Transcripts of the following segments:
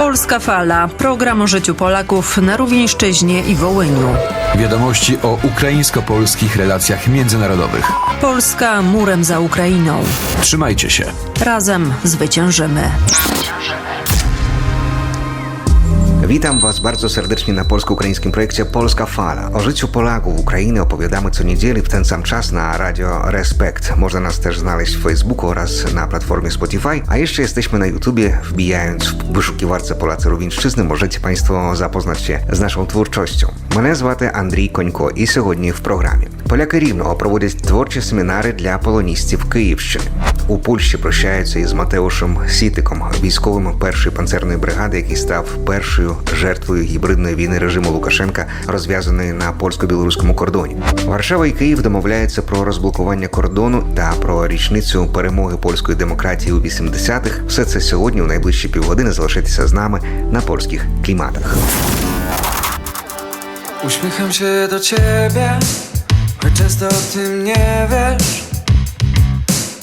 Polska Fala. Program o życiu Polaków na Rówieńszczyźnie i Wołyniu. Wiadomości o ukraińsko-polskich relacjach międzynarodowych. Polska murem za Ukrainą. Trzymajcie się. Razem zwyciężymy. Witam Was bardzo serdecznie na polsko-ukraińskim projekcie Polska Fala. O życiu Polaków Ukrainy opowiadamy co niedzieli w ten sam czas na radio Respekt. Można nas też znaleźć w Facebooku oraz na platformie Spotify, a jeszcze jesteśmy na YouTubie. Wbijając w wyszukiwarce Polacy Rówieńszczyzny możecie Państwo zapoznać się з нашою творчістю. Мене звати Андрій Конько, і сьогодні в програмі поляки рівного проводять творчі семінари для полоністів Київщини. У Польщі прощаються із Матеушем Сітиком, військовим першої панцерної бригади, який став першою жертвою гібридної війни режиму Лукашенка, розв'язаної на польсько-білоруському кордоні. Варшава і Київ домовляються про розблокування кордону та про річницю перемоги польської демократії у 80-х. Все це сьогодні у найближчі півгодини залишитися з нами на польських кліматах. Uśmiecham się do ciebie, choć często o tym nie wiesz.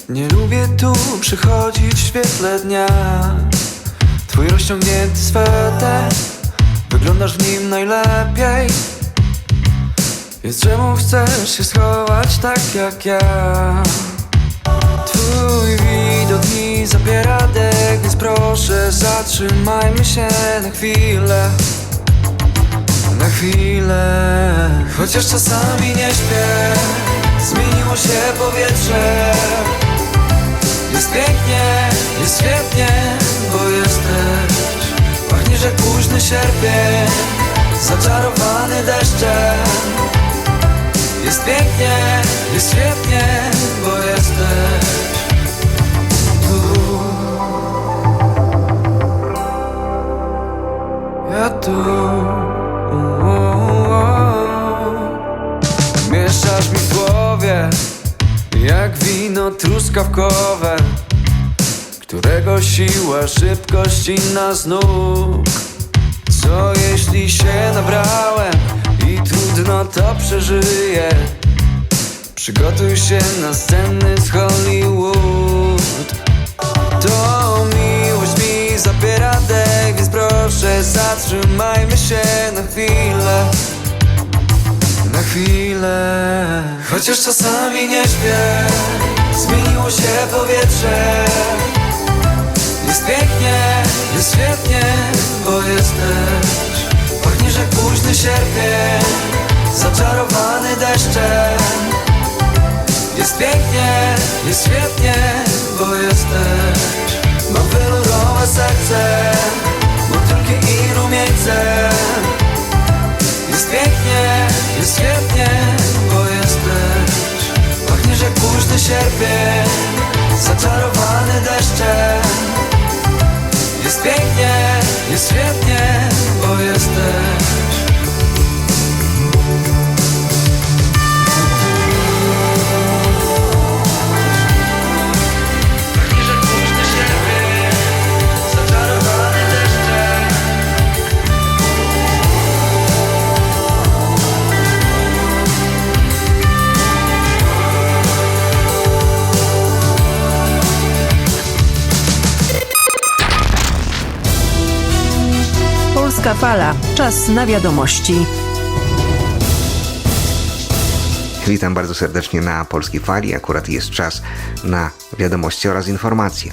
Nie lubię tu przychodzić w. Twój rozciągnięty sweter, wyglądasz w nim najlepiej. Więc czemu chcesz się schować tak jak ja? Twój widok mi zabiera dech, więc proszę zatrzymajmy się na chwilę na chwilę Chociaż czasami nie śpię Zmieniło się powietrze Jest pięknie, jest świetnie Bo jesteś. Pachniesz jak późny sierpień Zaczarowany deszczem. Jest pięknie, jest świetnie Bo jesteś. Tu. Ja tu. Mieszasz mi w głowie Jak wino truskawkowe Którego siła, szybkość inna z nóg. Co jeśli się nabrałem I trudno to przeżyję? Przygotuj się na sceny z Hollywood To miłość mi zabiera dech Więc proszę zatrzymajmy się na chwilę. Na chwilę. Chociaż czasami nie śpię Zmieniło się powietrze Jest pięknie, jest świetnie Bo jesteś. Pachniesz jak późny sierpień Zaczarowany deszczem. Jest pięknie, jest świetnie, bo jesteś. Mam wielorowe serce, motylki i rumieńce. Jest pięknie, jest świetnie, bo jesteś. Pachniesz jak późny sierpień, zaczarowany deszczem Jest pięknie, jest świetnie, Polska Fala. Czas na wiadomości. Witam bardzo serdecznie na Polskiej Fali. Akurat jest czas na wiadomości oraz informacje.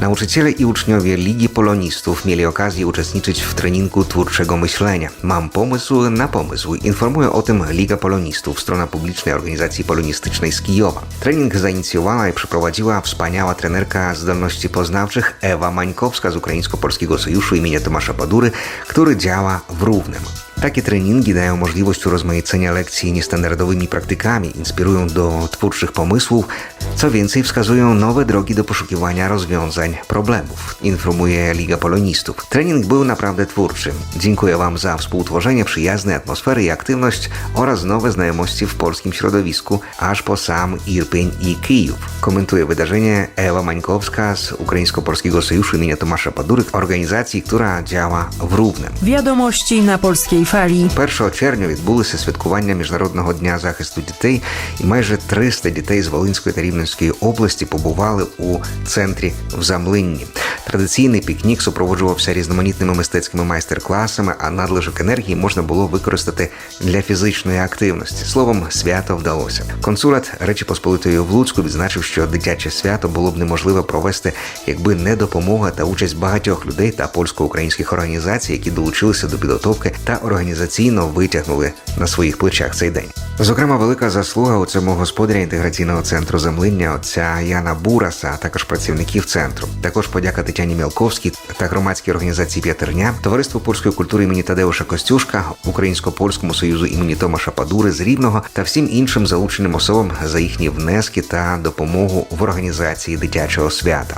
Nauczyciele i uczniowie Ligi Polonistów mieli okazję uczestniczyć w treningu twórczego myślenia. Mam pomysł na pomysł. Informuje o tym Liga Polonistów, strona publicznej organizacji polonistycznej z Kijowa. Trening zainicjowała i przeprowadziła wspaniała trenerka zdolności poznawczych Ewa Mańkowska z Ukraińsko-Polskiego Sojuszu imienia Tomasza Badury, który działa w Równem. Takie treningi dają możliwość urozmaicenia lekcji niestandardowymi praktykami, inspirują do twórczych pomysłów, co więcej wskazują nowe drogi do poszukiwania rozwiązań problemów, informuje Liga Polonistów. Trening był naprawdę twórczy. Dziękuję Wam za współtworzenie przyjaznej atmosfery i aktywność oraz nowe znajomości w polskim środowisku, aż po sam Irpień i Kijów. Komentuje wydarzenie Ewa Mańkowska z Ukraińsko-Polskiego Sojuszu imienia Tomasza Padury, organizacji, która działa w Równem. Wiadomości na Polskiej Fali. 1 червня відбулося святкування Міжнародного дня захисту дітей, і майже 300 дітей з Волинської та Рівненської області побували у центрі в Замлинні. Традиційний пікнік супроводжувався різноманітними мистецькими майстер-класами, а надлишок енергії можна було використати для фізичної активності. Словом, свято вдалося. Консулат Речі Посполитої в Луцьку відзначив, що дитяче свято було б неможливо провести, якби не допомога та участь багатьох людей та польсько-українських організацій, які долучилися до підготовки та організаційно витягнули на своїх плечах цей день. Зокрема, велика заслуга у цьому господаря інтеграційного центру землиння отця Яна Бураса, а також працівників центру. Також подяка Тетяні Мілковській та громадській організації П'ятерня, товариству польської культури імені Тадеуша Костюшка, Українсько-польському союзу імені Томаша Падури з Рівного та всім іншим залученим особам за їхні внески та допомогу в організації дитячого свята.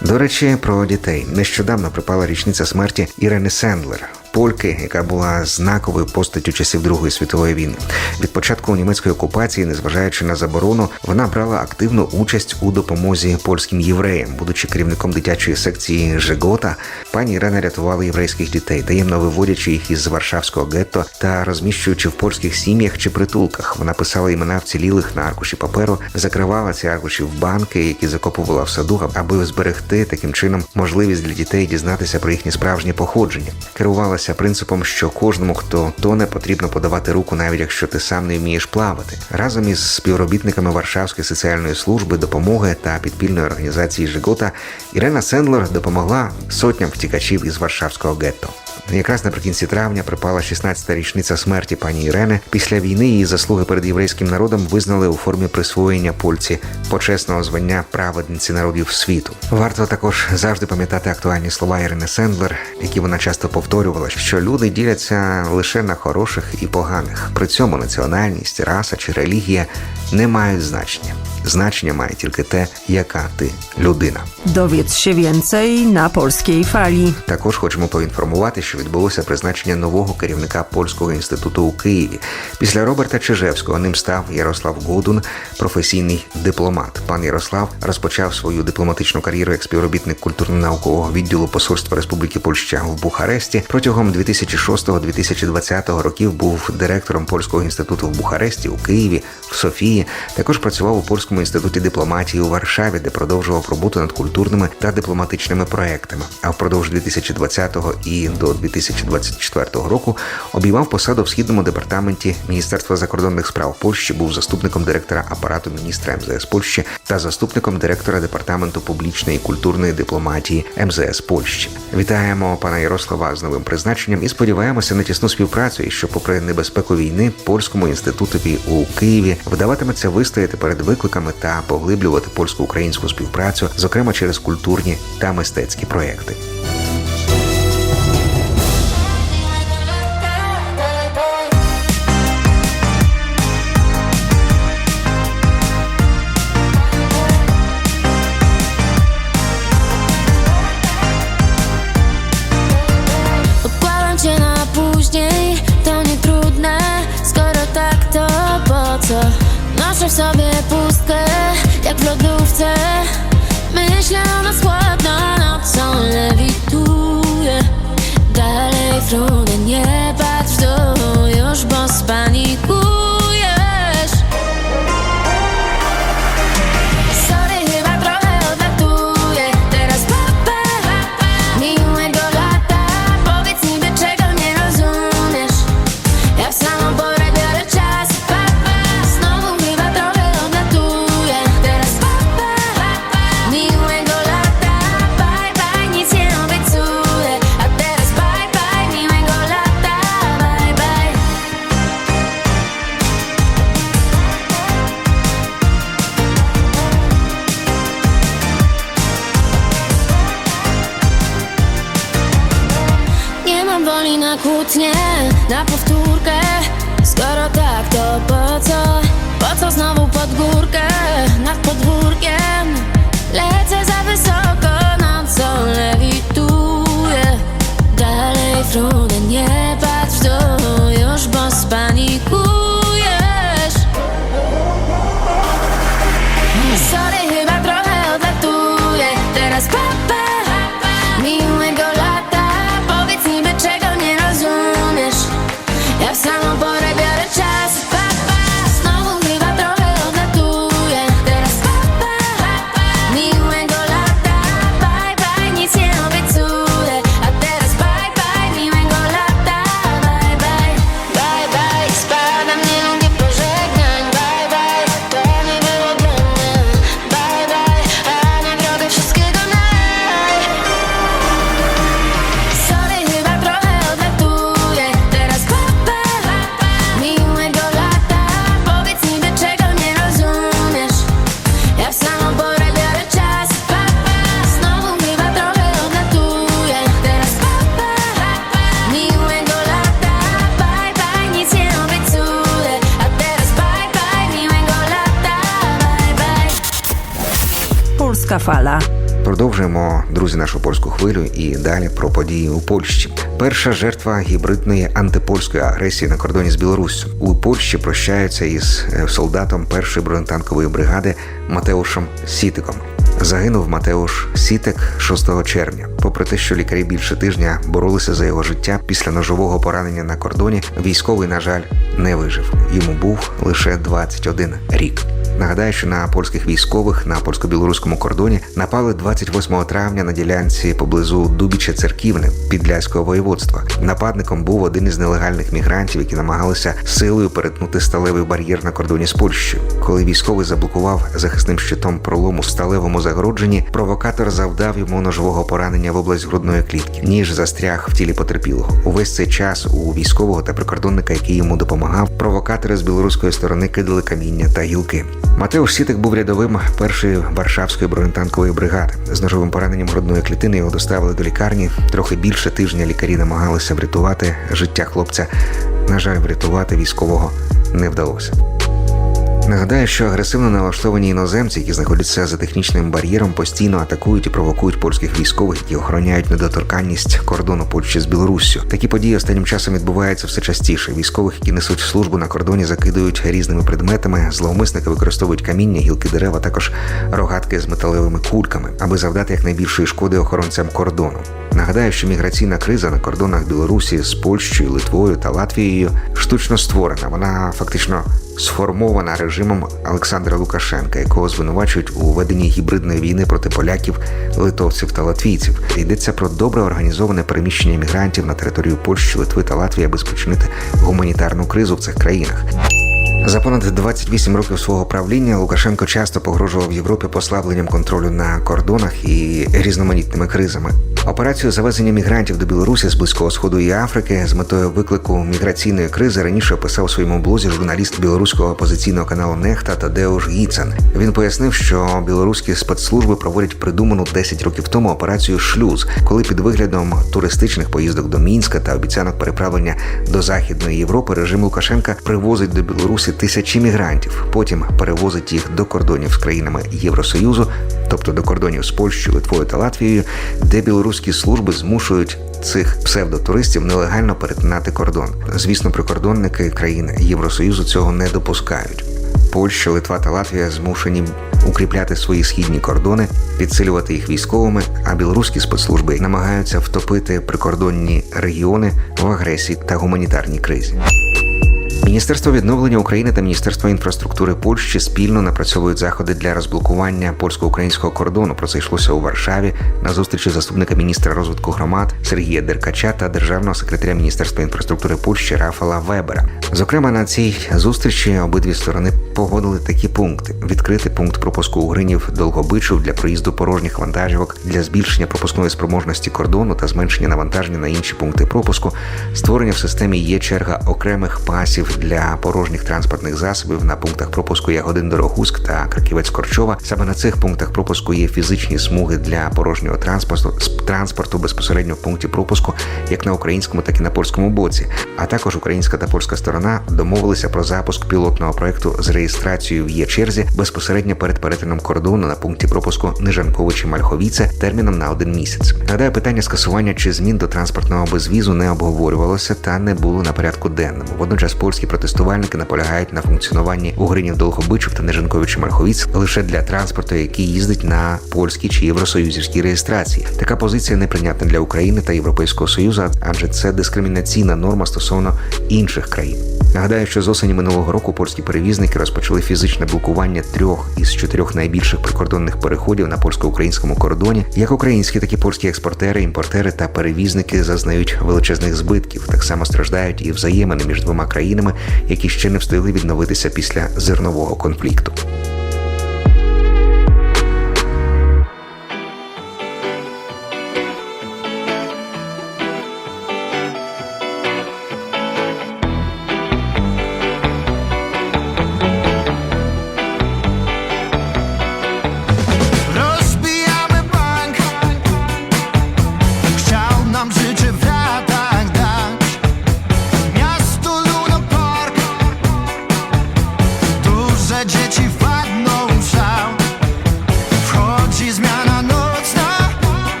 До речі, про дітей нещодавно припала річниця смерті Ірени Сендлер. Польки, яка була знаковою постаттю часів Другої світової війни, від початку німецької окупації, незважаючи на заборону, вона брала активну участь у допомозі польським євреям, будучи керівником дитячої секції Жегота, пані Ірена рятувала єврейських дітей, таємно виводячи їх із Варшавського гетто та розміщуючи в польських сім'ях чи притулках. Вона писала імена вцілілих на аркуші паперу, закривала ці аркуші в банки, які закопувала в саду, аби зберегти таким чином можливість для дітей дізнатися про їхнє справжнє походження. Керувалася принципом, що кожному, хто тоне, потрібно подавати руку, навіть якщо ти сам не вмієш плавати. Разом із співробітниками Варшавської соціальної служби, допомоги та підпільної організації Жигота Ірена Сендлер допомогла сотням втікачів із Варшавського гетто. Якраз наприкінці травня припала 16-та річниця смерті пані Ірени. Після війни її заслуги перед єврейським народом визнали у формі присвоєння польці почесного звання праведниці народів світу. Варто також завжди пам'ятати актуальні слова Ірини Сендлер, які вона часто повторювала, що люди діляться лише на хороших і поганих. При цьому національність, раса чи релігія не мають значення. Значення має тільки те, яка ти людина. Dowiedz się więcej na polskiej fali. Також хочемо поінформувати, що відбулося призначення нового керівника польського інституту у Києві. Після Роберта Чижевського ним став Ярослав Годун, професійний дипломат. Пан Ярослав розпочав свою дипломатичну кар'єру як співробітник культурно-наукового відділу Посольства Республіки Польща в Бухаресті. Протягом 2006-2020 років був директором польського інституту в Бухаресті, у Києві, в Софії. Також працював у польському інституті дипломатії у Варшаві, де продовжував роботу над культурними та дипломатичними проектами. А впродовж 2020 і до 2024 року обіймав посаду в східному департаменті Міністерства закордонних справ Польщі, був заступником директора апарату міністра МЗС Польщі та заступником директора департаменту публічної культурної дипломатії МЗС Польщі. Вітаємо пана Ярослава з новим призначенням і сподіваємося на тісну співпрацю, і що, попри небезпеку війни, польському інститутові у Києві вдаватиметься вистояти перед викликами та поглиблювати польсько-українську співпрацю, зокрема через культурні та мистецькі проекти. Myślę, Określona składna nocą lewituje Dalej w nieba. Друзі, нашу польську хвилю і далі про події у Польщі. Перша жертва гібридної антипольської агресії на кордоні з Білоруссю. У Польщі прощаються із е, солдатом першої бронетанкової бригади Матеушем Сітиком. Загинув Матеуш Сітик 6 червня. Попри те, що лікарі більше тижня боролися за його життя після ножового поранення на кордоні, військовий, на жаль, не вижив. Йому був лише 21 рік. Нагадаю, що на польських військових на польсько-білоруському кордоні напали 28 травня на ділянці поблизу Дубіча Церківни Підляського воєводства. Нападником був один із нелегальних мігрантів, які намагалися силою перетнути сталевий бар'єр на кордоні з Польщею. Коли військовий заблокував захисним щитом пролому в сталевому загородженні, провокатор завдав йому ножового поранення в область грудної клітки. Ніж застряг в тілі потерпілого. Увесь цей час у військового та прикордонника, який йому допомагав, провокатори з білоруської сторони кидали каміння та гілки. Матеуш Сітик був рядовим першої Варшавської бронетанкової бригади. З ножовим пораненням грудної клітини його доставили до лікарні. Трохи більше тижня лікарі намагалися врятувати життя хлопця. На жаль, врятувати військового не вдалося. Нагадаю, що агресивно налаштовані іноземці, які знаходяться за технічним бар'єром, постійно атакують і провокують польських військових, які охороняють недоторканність кордону Польщі з Білоруссю. Такі події останнім часом відбуваються все частіше. Військових, які несуть службу на кордоні, закидують різними предметами. Зловмисники використовують каміння, гілки дерев, а також рогатки з металевими кульками, аби завдати якнайбільшої шкоди охоронцям кордону. Нагадаю, що міграційна криза на кордонах Білорусі з Польщею, Литвою та Латвією штучно створена. Вона фактично сформована режимом Олександра Лукашенка, якого звинувачують у веденні гібридної війни проти поляків, литовців та латвійців. Йдеться про добре організоване переміщення мігрантів на територію Польщі, Литви та Латвії, аби спричинити гуманітарну кризу в цих країнах. За понад 28 років свого правління Лукашенко часто погрожував Європі послабленням контролю на кордонах і різноманітними кризами. Операцію завезення мігрантів до Білорусі з близького сходу і Африки з метою виклику міграційної кризи раніше описав у своєму блозі журналіст білоруського опозиційного каналу Нехта Тадеуш Гіцен. Він пояснив, що білоруські спецслужби проводять придуману 10 років тому операцію Шлюз, коли під виглядом туристичних поїздок до Мінська та обіцянок переправлення до Західної Європи режим Лукашенка привозить до Білорусі тисячі мігрантів, потім перевозить їх до кордонів з країнами Євросоюзу, тобто до кордонів з Польщею, Литвою та Латвією, де білоруські служби змушують цих псевдотуристів нелегально перетинати кордон. Звісно, прикордонники країн Євросоюзу цього не допускають. Польща, Литва та Латвія змушені укріпляти свої східні кордони, підсилювати їх військовими, а білоруські спецслужби намагаються втопити прикордонні регіони в агресії та гуманітарній кризі. Міністерство відновлення України та Міністерство інфраструктури Польщі спільно напрацьовують заходи для розблокування польсько-українського кордону. Про це йшлося у Варшаві на зустрічі заступника міністра розвитку громад Сергія Деркача та державного секретаря Міністерства інфраструктури Польщі Рафала Вебера. Зокрема, на цій зустрічі обидві сторони погодили такі пункти: відкрити пункт пропуску угринів Долгобичів для проїзду порожніх вантажівок для збільшення пропускної спроможності кордону та зменшення навантаження на інші пункти пропуску, створення в системі є черга окремих пасів для порожніх транспортних засобів на пунктах пропуску Ягодин Дорогуськ та Краківець Корчова. Саме на цих пунктах пропуску є фізичні смуги для порожнього транспорту транспорту безпосередньо в пункті пропуску, як на українському, так і на польському боці. А також українська та польська сторона домовилися про запуск пілотного проекту з реєстрацією в є черзі безпосередньо перед перетином кордону на пункті пропуску Нижанковичі Мальховіце терміном на один місяць. Нагадаю, питання скасування чи змін до транспортного безвізу не обговорювалося та не було на порядку денному. Водночас польські протестувальники наполягають на функціонуванні угринів Долгобичів та Нежанковичі Мальховіць лише для транспорту, який їздить на польській чи євросоюзівській реєстрації. Така позиція неприйнятна для України та Європейського союзу, адже це дискримінаційна норма стосовно інших країн. Нагадаю, що з осені минулого року польські перевізники розпочали фізичне блокування трьох із чотирьох найбільших прикордонних переходів на польсько-українському кордоні. Як українські, так і польські експортери, імпортери та перевізники зазнають величезних збитків. Так само страждають і взаємини між двома країнами, які ще не встигли відновитися після зернового конфлікту.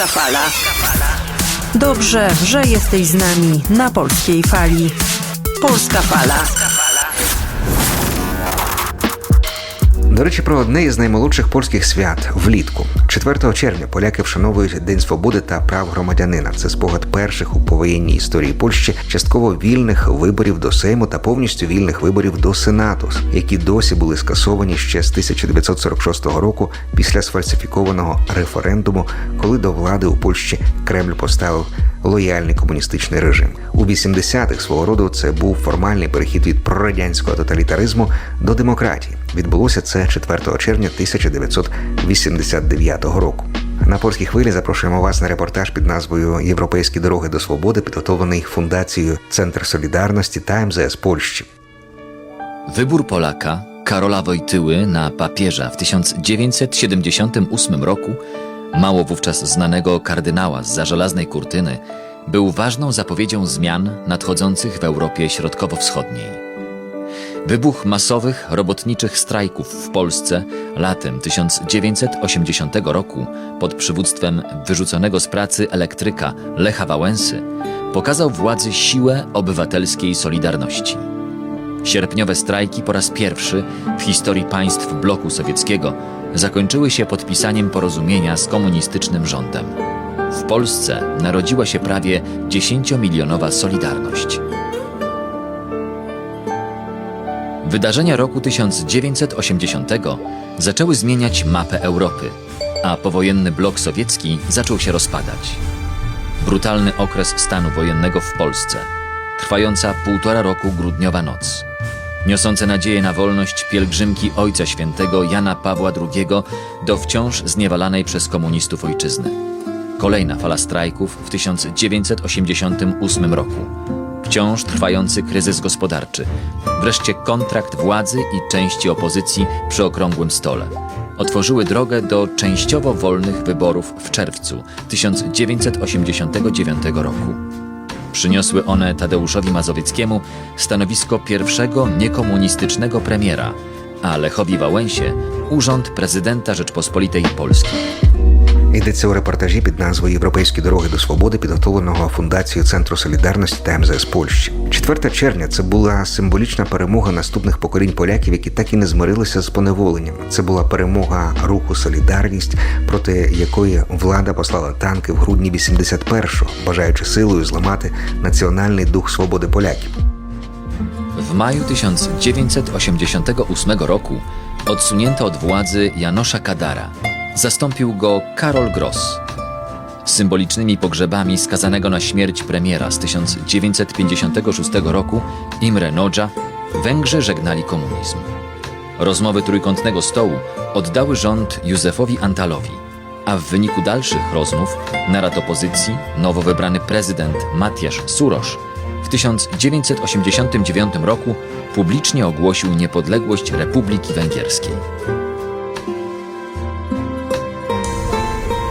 Polska Fala. Dobrze, że jesteś z nami na polskiej fali. Polska Fala. До речі, про одне із наймолодших польських свят влітку. 4 червня поляки вшановують День свободи та прав громадянина. Це спогад перших у повоєнній історії Польщі частково вільних виборів до Сейму та повністю вільних виборів до Сенату, які досі були скасовані ще з 1946 року після сфальсифікованого референдуму, коли до влади у Польщі Кремль поставив лояльний комуністичний режим. У 80-х свого роду це був формальний перехід від прорадянського тоталітаризму до демократії. Відбулося це 4 червня 1989 року. На польській хвилі запрошуємо вас на репортаж під назвою Європейські дороги до свободи, підготовлений фундацією Центр Солідарності та МЗС Польщі. Wybór Polaka, Karola Wojtyły, na papieża w 1978 roku, mało wówczas znanego kardynała z za żelaznej kurtyny, był ważną zapowiedzią zmian nadchodzących w Europie Środkowo-Wschodniej. Wybuch masowych robotniczych strajków w Polsce latem 1980 roku pod przywództwem wyrzuconego z pracy elektryka Lecha Wałęsy pokazał władzy siłę obywatelskiej solidarności. Sierpniowe strajki po raz pierwszy w historii państw bloku sowieckiego zakończyły się podpisaniem porozumienia z komunistycznym rządem. W Polsce narodziła się prawie 10-milionowa Solidarność. Wydarzenia roku 1980 zaczęły zmieniać mapę Europy, a powojenny blok sowiecki zaczął się rozpadać. Brutalny okres stanu wojennego w Polsce, trwająca półtora roku grudniowa noc, niosące nadzieję na wolność pielgrzymki Ojca Świętego Jana Pawła II do wciąż zniewalanej przez komunistów ojczyzny. Kolejna fala strajków w 1988 roku. Wciąż trwający kryzys gospodarczy. Wreszcie kontrakt władzy i części opozycji przy okrągłym stole. Otworzyły drogę do częściowo wolnych wyborów w czerwcu 1989 roku. Przyniosły one Tadeuszowi Mazowieckiemu stanowisko pierwszego niekomunistycznego premiera, a Lechowi Wałęsie urząd prezydenta Rzeczpospolitej Polskiej. Йдеться у репортажі під назвою Європейські дороги до свободи, підготовленого фундацією Центру Солідарності та МЗС Польщі. 4 червня це була символічна перемога наступних поколінь поляків, які так і не змирилися з поневоленням. Це була перемога руху Солідарність, проти якої влада послала танки в грудні 81-го, бажаючи силою зламати національний дух свободи поляків. W maju 1988 roku odsunięto od władzy Janosza Kadara. Zastąpił go Karol Gross. Symbolicznymi pogrzebami skazanego na śmierć premiera z 1956 roku Imre Nodża Węgrzy żegnali komunizm. Rozmowy trójkątnego stołu oddały rząd Józefowi Antalowi, a w wyniku dalszych rozmów narat opozycji nowo wybrany prezydent Matiasz Surosz w 1989 roku publicznie ogłosił niepodległość Republiki Węgierskiej.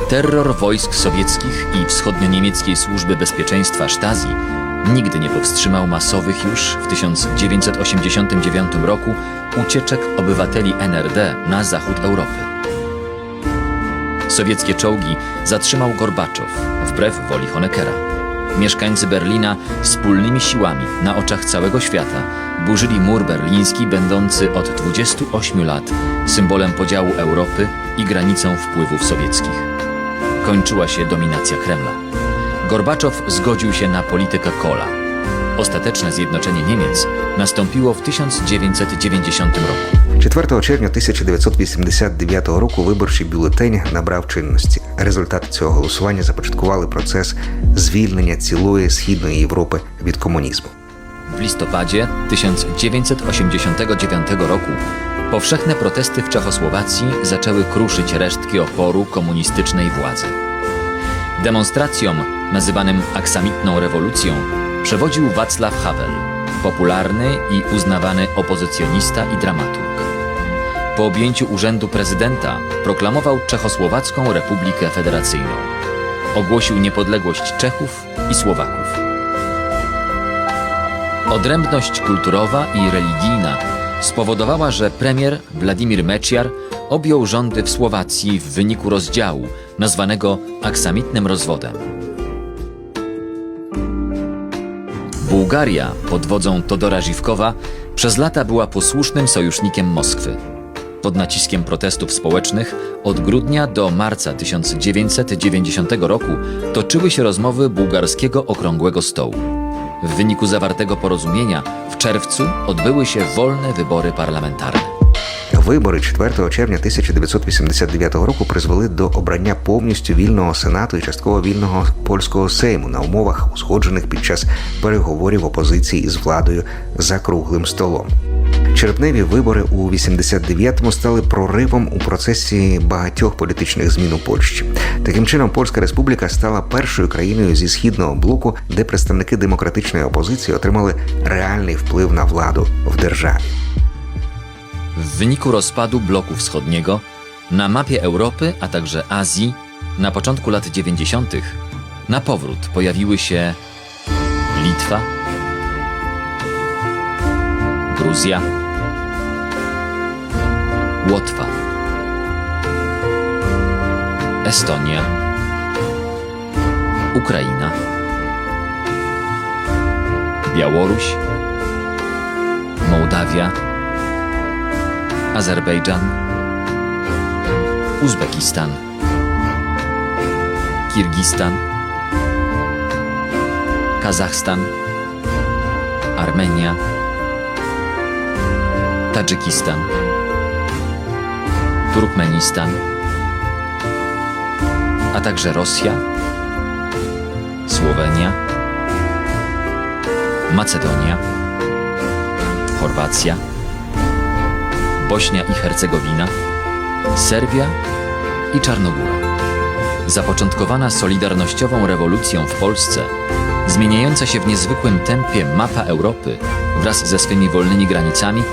Terror wojsk sowieckich i wschodnio-niemieckiej służby bezpieczeństwa Stasi nigdy nie powstrzymał masowych już w 1989 roku ucieczek obywateli NRD na zachód Europy. Sowieckie czołgi zatrzymał Gorbaczow wbrew woli Honeckera. Mieszkańcy Berlina wspólnymi siłami na oczach całego świata burzyli mur berliński, będący od 28 lat symbolem podziału Europy i granicą wpływów sowieckich Kończyła się dominacja Kremla. Gorbaczow zgodził się na politykę Kola. Ostateczne zjednoczenie Niemiec nastąpiło w 1990 roku. 4 червня 1989 року виборчий бюлетень набрав чинності. Результати цього голосування започаткували процес звільнення цілої східної Європи від комунізму. W listopadzie 1989 roku powszechne protesty w Czechosłowacji zaczęły kruszyć resztki oporu komunistycznej władzy. Demonstracjom, nazywanym aksamitną rewolucją, przewodził Václav Havel, popularny i uznawany opozycjonista i dramaturg. Po objęciu urzędu prezydenta proklamował Czechosłowacką Republikę Federacyjną. Ogłosił niepodległość Czechów i Słowaków. Odrębność kulturowa i religijna spowodowała, że premier Władimir Mečiar objął rządy w Słowacji w wyniku rozdziału nazwanego aksamitnym rozwodem. Bułgaria pod wodzą Todora Żywkowa przez lata była posłusznym sojusznikiem Moskwy. Pod naciskiem protestów społecznych od grudnia do marca 1990 roku toczyły się rozmowy bułgarskiego okrągłego stołu. W wyniku zawartego porozumienia w czerwcu odbyły się wolne wybory parlamentarne. Вибори 4 червня 1989 року призвели до обрання повністю вільного сенату і частково вільного польського сейму на умовах, узгоджених під час переговорів опозиції із владою за круглим столом. Черпневі вибори у 89-му стали проривом у процесі багатьох політичних змін у Польщі. Таким чином, Польська Республіка стала першою країною зі східного блоку, де представники демократичної опозиції отримали реальний вплив на владу в державі. W wyniku rozpadu bloku wschodniego na mapie Europy, a także Azji na początku lat 90. na powrót pojawiły się Litwa, Gruzja, Łotwa, Estonia, Ukraina, Białoruś, Mołdawia, Azerbejdżan, Uzbekistan, Kirgistan, Kazachstan, Armenia, Tadżykistan, Turkmenistan, a także Rosja, Słowenia, Macedonia, Chorwacja, Bośnia i Hercegowina, Serbia i Czarnogóra. Zapoczątkowana solidarnościową rewolucją w Polsce, zmieniająca się w niezwykłym tempie mapa Europy wraz ze swymi wolnymi granicami,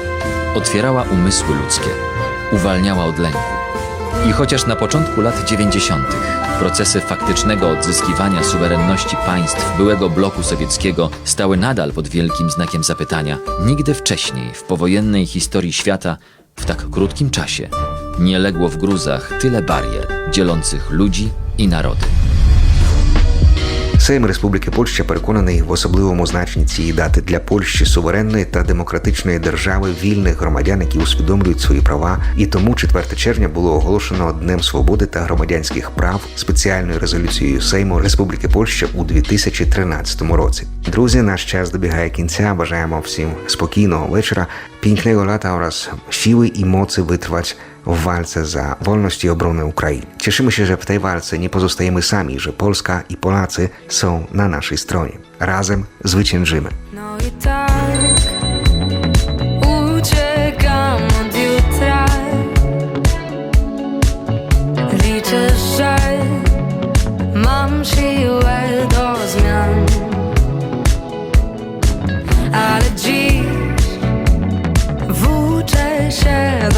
otwierała umysły ludzkie, uwalniała od lęku. I chociaż na początku lat 90. procesy faktycznego odzyskiwania suwerenności państw byłego bloku sowieckiego stały nadal pod wielkim znakiem zapytania, nigdy wcześniej w powojennej historii świata w tak krótkim czasie nie legło w gruzach tyle barier dzielących ludzi i narody. Сейм Республіки Польща переконаний в особливому значенні цієї дати для Польщі суверенної та демократичної держави вільних громадян, які усвідомлюють свої права. І тому 4 червня було оголошено Днем свободи та громадянських прав спеціальною резолюцією Сейму Республіки Польща у 2013 році. Друзі, наш час добігає кінця. Бажаємо всім спокійного вечора, pięknego lata oraz siły i mocy wytrwać w walce za wolność i obronę Ukrainy. Cieszymy się, że w tej walce nie pozostajemy sami, że Polska i Polacy są na naszej stronie. Razem zwyciężymy. No i tak uciekam od jutra. Liczę, że mam siłę do zmian. ale dziś włóczę się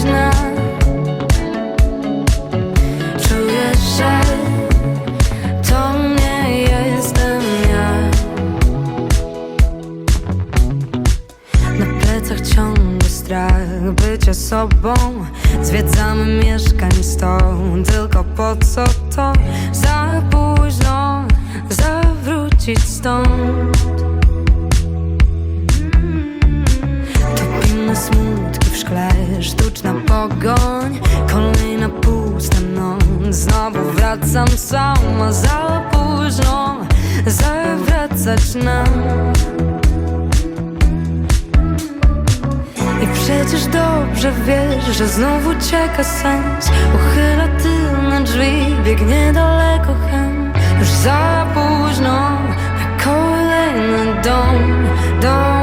późna. Czuję, że to nie jestem ja. Na plecach ciągle strach bycia sobą że znowu czeka sens. Uchyla tylne drzwi, biegnie daleko hen Już za późno na kolejny dom, dom,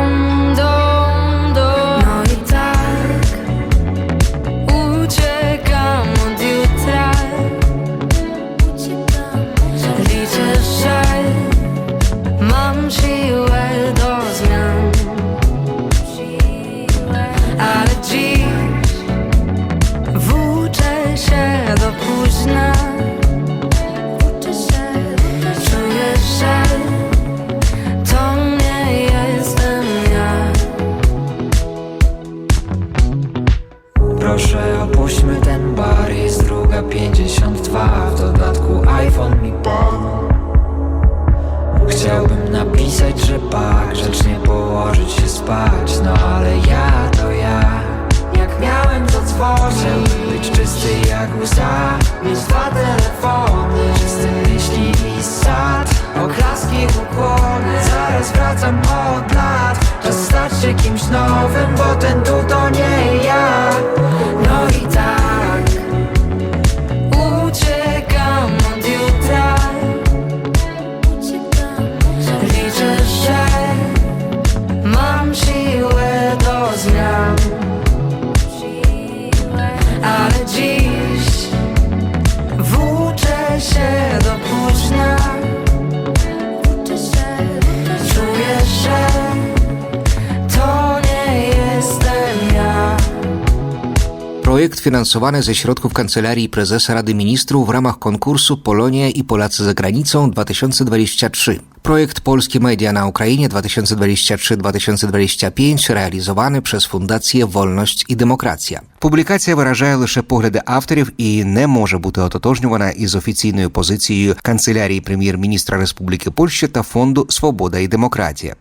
Projekt finansowany ze środków Kancelarii Prezesa Rady Ministrów w ramach konkursu Polonia i Polacy za granicą 2023. Projekt Polskie Media na Ukrainie 2023-2025 realizowany przez Fundację Wolność і Демократія. Публікація виражає лише погляди авторів і не може бути ототожнювана із офіційною позицією Канцелярії прем'єр-міністра Республіки Польща та Фонду Свобода і Демократія.